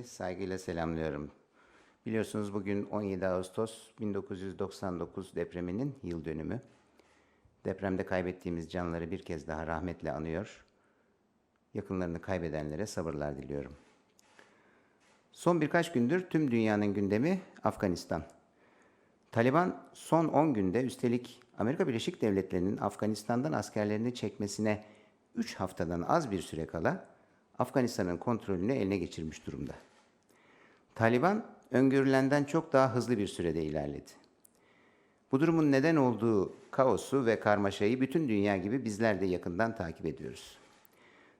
Saygıyla selamlıyorum. Biliyorsunuz bugün 17 Ağustos 1999 depreminin yıl dönümü. Depremde kaybettiğimiz canları bir kez daha rahmetle anıyor. Yakınlarını kaybedenlere sabırlar diliyorum. Son birkaç gündür tüm dünyanın gündemi Afganistan. Taliban son 10 günde üstelik Amerika Birleşik Devletleri'nin Afganistan'dan askerlerini çekmesine 3 haftadan az bir süre kala Afganistan'ın kontrolünü eline geçirmiş durumda. Taliban öngörülenden çok daha hızlı bir sürede ilerledi. Bu durumun neden olduğu kaosu ve karmaşayı bütün dünya gibi bizler de yakından takip ediyoruz.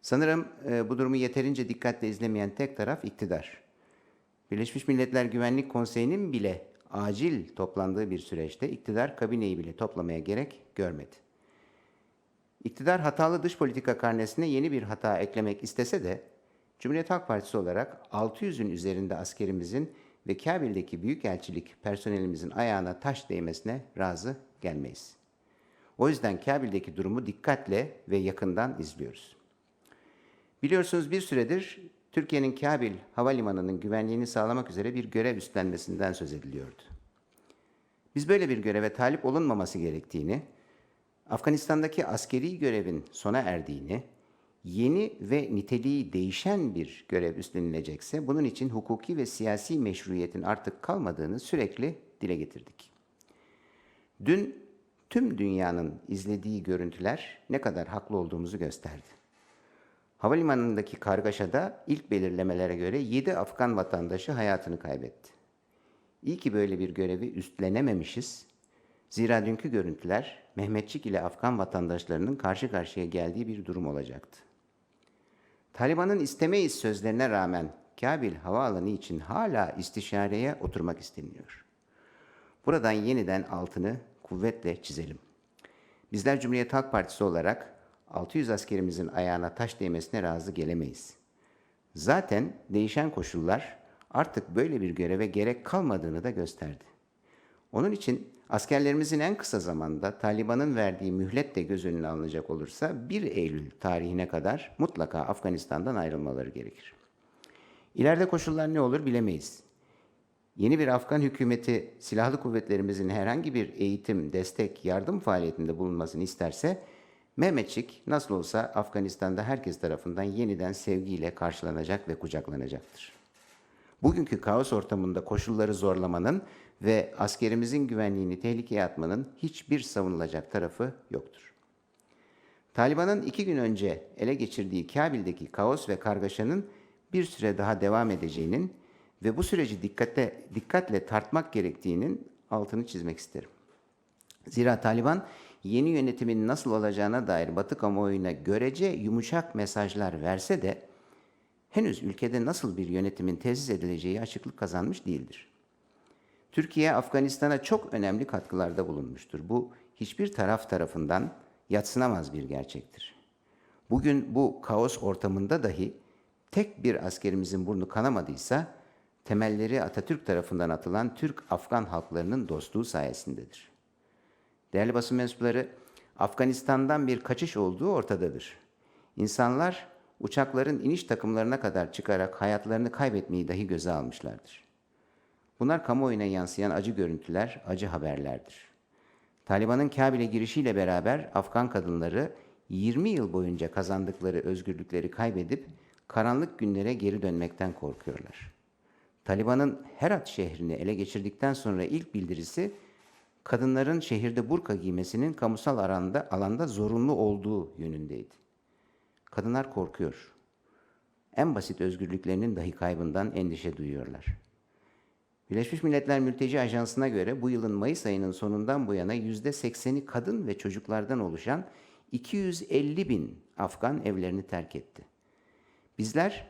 Sanırım e, bu durumu yeterince dikkatle izlemeyen tek taraf iktidar. Birleşmiş Milletler Güvenlik Konseyi'nin bile acil toplandığı bir süreçte iktidar kabineyi bile toplamaya gerek görmedi. İktidar hatalı dış politika karnesine yeni bir hata eklemek istese de Cumhuriyet Halk Partisi olarak 600'ün üzerinde askerimizin ve Kabil'deki büyükelçilik personelimizin ayağına taş değmesine razı gelmeyiz. O yüzden Kabil'deki durumu dikkatle ve yakından izliyoruz. Biliyorsunuz bir süredir Türkiye'nin Kabil Havalimanı'nın güvenliğini sağlamak üzere bir görev üstlenmesinden söz ediliyordu. Biz böyle bir göreve talip olunmaması gerektiğini, Afganistan'daki askeri görevin sona erdiğini, yeni ve niteliği değişen bir görev üstlenilecekse bunun için hukuki ve siyasi meşruiyetin artık kalmadığını sürekli dile getirdik. Dün tüm dünyanın izlediği görüntüler ne kadar haklı olduğumuzu gösterdi. Havalimanındaki kargaşada ilk belirlemelere göre 7 Afgan vatandaşı hayatını kaybetti. İyi ki böyle bir görevi üstlenememişiz. Zira dünkü görüntüler Mehmetçik ile Afgan vatandaşlarının karşı karşıya geldiği bir durum olacaktı. Taliban'ın istemeyiz sözlerine rağmen Kabil havaalanı için hala istişareye oturmak isteniyor. Buradan yeniden altını kuvvetle çizelim. Bizler Cumhuriyet Halk Partisi olarak 600 askerimizin ayağına taş değmesine razı gelemeyiz. Zaten değişen koşullar artık böyle bir göreve gerek kalmadığını da gösterdi. Onun için askerlerimizin en kısa zamanda Taliban'ın verdiği mühlet de göz önüne alınacak olursa 1 Eylül tarihine kadar mutlaka Afganistan'dan ayrılmaları gerekir. İleride koşullar ne olur bilemeyiz. Yeni bir Afgan hükümeti silahlı kuvvetlerimizin herhangi bir eğitim, destek, yardım faaliyetinde bulunmasını isterse Mehmetçik nasıl olsa Afganistan'da herkes tarafından yeniden sevgiyle karşılanacak ve kucaklanacaktır. Bugünkü kaos ortamında koşulları zorlamanın ve askerimizin güvenliğini tehlikeye atmanın hiçbir savunulacak tarafı yoktur. Taliban'ın iki gün önce ele geçirdiği Kabil'deki kaos ve kargaşanın bir süre daha devam edeceğinin ve bu süreci dikkatle, dikkatle tartmak gerektiğinin altını çizmek isterim. Zira Taliban yeni yönetimin nasıl olacağına dair Batı kamuoyuna görece yumuşak mesajlar verse de henüz ülkede nasıl bir yönetimin tesis edileceği açıklık kazanmış değildir. Türkiye Afganistan'a çok önemli katkılarda bulunmuştur. Bu hiçbir taraf tarafından yatsınamaz bir gerçektir. Bugün bu kaos ortamında dahi tek bir askerimizin burnu kanamadıysa temelleri Atatürk tarafından atılan Türk-Afgan halklarının dostluğu sayesindedir. Değerli basın mensupları, Afganistan'dan bir kaçış olduğu ortadadır. İnsanlar uçakların iniş takımlarına kadar çıkarak hayatlarını kaybetmeyi dahi göze almışlardır. Bunlar kamuoyuna yansıyan acı görüntüler, acı haberlerdir. Taliban'ın Kabil'e girişiyle beraber Afgan kadınları 20 yıl boyunca kazandıkları özgürlükleri kaybedip karanlık günlere geri dönmekten korkuyorlar. Taliban'ın Herat şehrini ele geçirdikten sonra ilk bildirisi kadınların şehirde burka giymesinin kamusal alanda, alanda zorunlu olduğu yönündeydi. Kadınlar korkuyor. En basit özgürlüklerinin dahi kaybından endişe duyuyorlar. Birleşmiş Milletler Mülteci Ajansı'na göre bu yılın Mayıs ayının sonundan bu yana %80'i kadın ve çocuklardan oluşan 250 bin Afgan evlerini terk etti. Bizler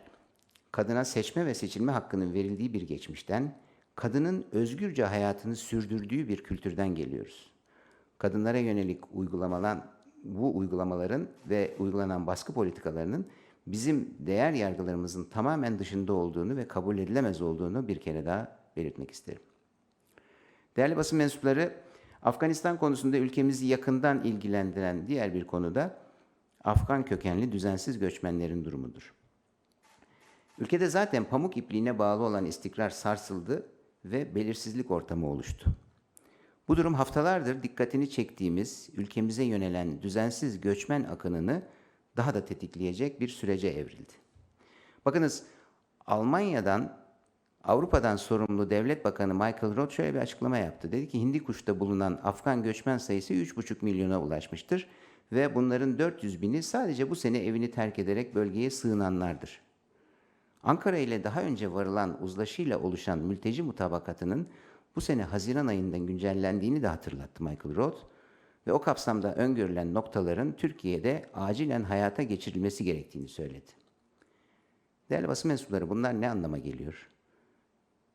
kadına seçme ve seçilme hakkının verildiği bir geçmişten, kadının özgürce hayatını sürdürdüğü bir kültürden geliyoruz. Kadınlara yönelik uygulamalan bu uygulamaların ve uygulanan baskı politikalarının bizim değer yargılarımızın tamamen dışında olduğunu ve kabul edilemez olduğunu bir kere daha belirtmek isterim. Değerli basın mensupları, Afganistan konusunda ülkemizi yakından ilgilendiren diğer bir konu da Afgan kökenli düzensiz göçmenlerin durumudur. Ülkede zaten pamuk ipliğine bağlı olan istikrar sarsıldı ve belirsizlik ortamı oluştu. Bu durum haftalardır dikkatini çektiğimiz ülkemize yönelen düzensiz göçmen akınını daha da tetikleyecek bir sürece evrildi. Bakınız Almanya'dan Avrupa'dan sorumlu devlet bakanı Michael Roth şöyle bir açıklama yaptı. Dedi ki Hindikuş'ta bulunan Afgan göçmen sayısı 3,5 milyona ulaşmıştır ve bunların 400 bini sadece bu sene evini terk ederek bölgeye sığınanlardır. Ankara ile daha önce varılan uzlaşıyla oluşan mülteci mutabakatının bu sene Haziran ayından güncellendiğini de hatırlattı Michael Roth ve o kapsamda öngörülen noktaların Türkiye'de acilen hayata geçirilmesi gerektiğini söyledi. Değerli basın mensupları bunlar ne anlama geliyor?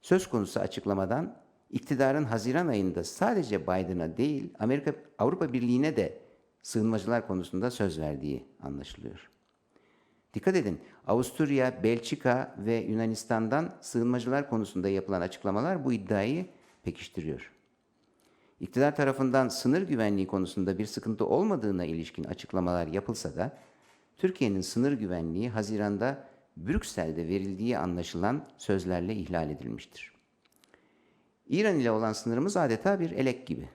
Söz konusu açıklamadan iktidarın Haziran ayında sadece Biden'a değil Amerika Avrupa Birliği'ne de sığınmacılar konusunda söz verdiği anlaşılıyor. Dikkat edin, Avusturya, Belçika ve Yunanistan'dan sığınmacılar konusunda yapılan açıklamalar bu iddiayı pekiştiriyor. İktidar tarafından sınır güvenliği konusunda bir sıkıntı olmadığına ilişkin açıklamalar yapılsa da Türkiye'nin sınır güvenliği Haziran'da Brüksel'de verildiği anlaşılan sözlerle ihlal edilmiştir. İran ile olan sınırımız adeta bir elek gibi.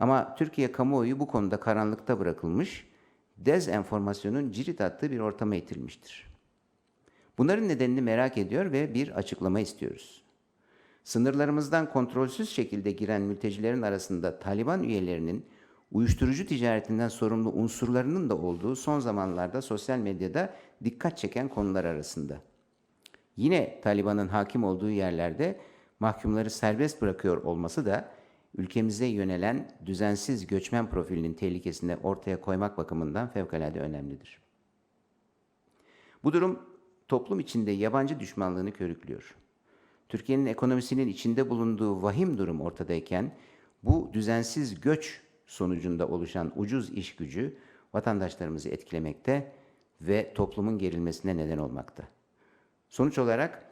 Ama Türkiye kamuoyu bu konuda karanlıkta bırakılmış, dezenformasyonun cirit attığı bir ortama itilmiştir. Bunların nedenini merak ediyor ve bir açıklama istiyoruz. Sınırlarımızdan kontrolsüz şekilde giren mültecilerin arasında Taliban üyelerinin uyuşturucu ticaretinden sorumlu unsurlarının da olduğu son zamanlarda sosyal medyada dikkat çeken konular arasında. Yine Taliban'ın hakim olduğu yerlerde mahkumları serbest bırakıyor olması da ülkemize yönelen düzensiz göçmen profilinin tehlikesini ortaya koymak bakımından fevkalade önemlidir. Bu durum toplum içinde yabancı düşmanlığını körüklüyor. Türkiye'nin ekonomisinin içinde bulunduğu vahim durum ortadayken bu düzensiz göç sonucunda oluşan ucuz iş gücü vatandaşlarımızı etkilemekte ve toplumun gerilmesine neden olmakta. Sonuç olarak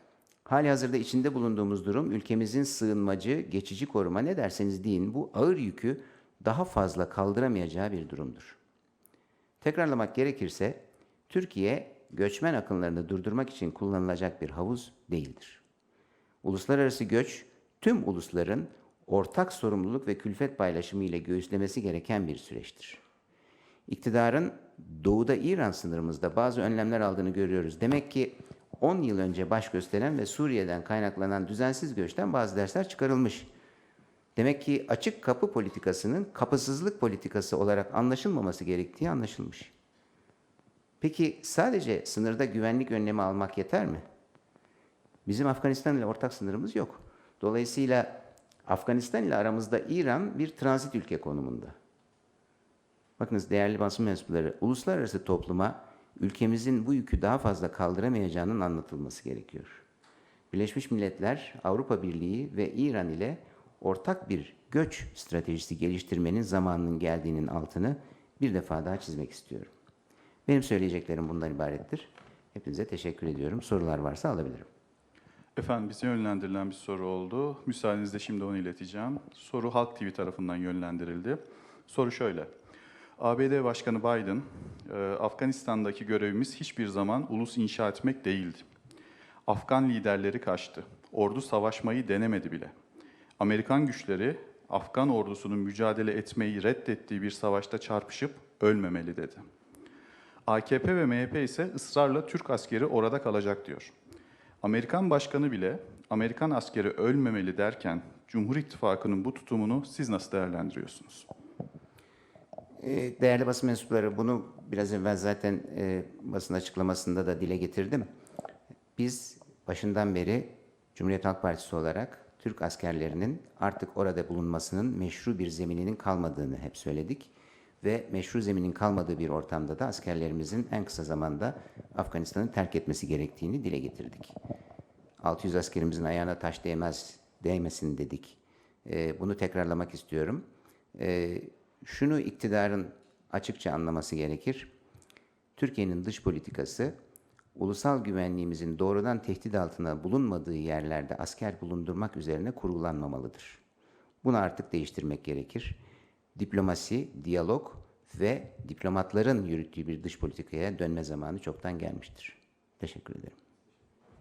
hali hazırda içinde bulunduğumuz durum ülkemizin sığınmacı, geçici koruma ne derseniz deyin bu ağır yükü daha fazla kaldıramayacağı bir durumdur. Tekrarlamak gerekirse Türkiye göçmen akınlarını durdurmak için kullanılacak bir havuz değildir. Uluslararası göç tüm ulusların ortak sorumluluk ve külfet paylaşımı ile göğüslemesi gereken bir süreçtir. İktidarın doğuda İran sınırımızda bazı önlemler aldığını görüyoruz. Demek ki 10 yıl önce baş gösteren ve Suriye'den kaynaklanan düzensiz göçten bazı dersler çıkarılmış. Demek ki açık kapı politikasının kapısızlık politikası olarak anlaşılmaması gerektiği anlaşılmış. Peki sadece sınırda güvenlik önlemi almak yeter mi? Bizim Afganistan ile ortak sınırımız yok. Dolayısıyla Afganistan ile aramızda İran bir transit ülke konumunda. Bakınız değerli basın mensupları, uluslararası topluma ülkemizin bu yükü daha fazla kaldıramayacağının anlatılması gerekiyor. Birleşmiş Milletler, Avrupa Birliği ve İran ile ortak bir göç stratejisi geliştirmenin zamanının geldiğinin altını bir defa daha çizmek istiyorum. Benim söyleyeceklerim bundan ibarettir. Hepinize teşekkür ediyorum. Sorular varsa alabilirim. Efendim bize yönlendirilen bir soru oldu. Müsaadenizle şimdi onu ileteceğim. Soru Halk TV tarafından yönlendirildi. Soru şöyle. ABD Başkanı Biden, e, Afganistan'daki görevimiz hiçbir zaman ulus inşa etmek değildi. Afgan liderleri kaçtı. Ordu savaşmayı denemedi bile. Amerikan güçleri Afgan ordusunun mücadele etmeyi reddettiği bir savaşta çarpışıp ölmemeli dedi. AKP ve MHP ise ısrarla Türk askeri orada kalacak diyor. Amerikan başkanı bile Amerikan askeri ölmemeli derken Cumhur İttifakı'nın bu tutumunu siz nasıl değerlendiriyorsunuz? Ee, Değerli basın mensupları bunu biraz evvel zaten e, basın açıklamasında da dile getirdim. Biz başından beri Cumhuriyet Halk Partisi olarak Türk askerlerinin artık orada bulunmasının meşru bir zemininin kalmadığını hep söyledik. Ve meşru zeminin kalmadığı bir ortamda da askerlerimizin en kısa zamanda Afganistan'ı terk etmesi gerektiğini dile getirdik. 600 askerimizin ayağına taş değmez, değmesin dedik. Ee, bunu tekrarlamak istiyorum. Ee, şunu iktidarın açıkça anlaması gerekir. Türkiye'nin dış politikası ulusal güvenliğimizin doğrudan tehdit altına bulunmadığı yerlerde asker bulundurmak üzerine kurgulanmamalıdır. Bunu artık değiştirmek gerekir. Diplomasi, diyalog ve diplomatların yürüttüğü bir dış politikaya dönme zamanı çoktan gelmiştir. Teşekkür ederim.